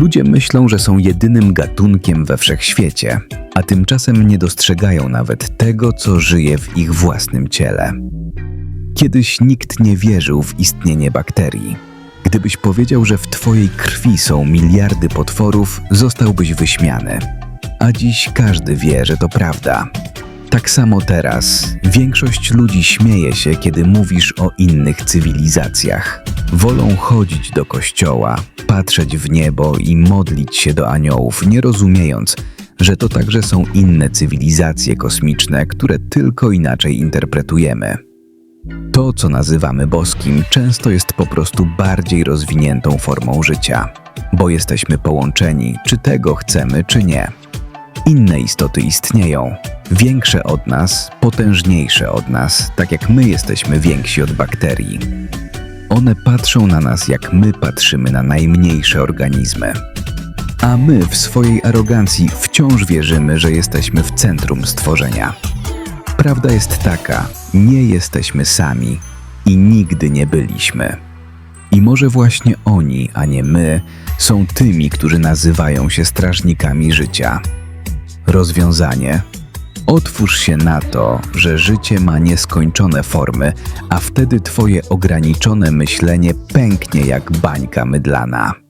Ludzie myślą, że są jedynym gatunkiem we wszechświecie, a tymczasem nie dostrzegają nawet tego, co żyje w ich własnym ciele. Kiedyś nikt nie wierzył w istnienie bakterii. Gdybyś powiedział, że w twojej krwi są miliardy potworów, zostałbyś wyśmiany. A dziś każdy wie, że to prawda. Tak samo teraz większość ludzi śmieje się, kiedy mówisz o innych cywilizacjach. Wolą chodzić do kościoła, patrzeć w niebo i modlić się do aniołów, nie rozumiejąc, że to także są inne cywilizacje kosmiczne, które tylko inaczej interpretujemy. To, co nazywamy boskim, często jest po prostu bardziej rozwiniętą formą życia, bo jesteśmy połączeni, czy tego chcemy, czy nie. Inne istoty istnieją, większe od nas, potężniejsze od nas, tak jak my jesteśmy więksi od bakterii. One patrzą na nas, jak my patrzymy na najmniejsze organizmy. A my w swojej arogancji wciąż wierzymy, że jesteśmy w centrum stworzenia. Prawda jest taka, nie jesteśmy sami i nigdy nie byliśmy. I może właśnie oni, a nie my, są tymi, którzy nazywają się strażnikami życia. Rozwiązanie? Otwórz się na to, że życie ma nieskończone formy, a wtedy twoje ograniczone myślenie pęknie jak bańka mydlana.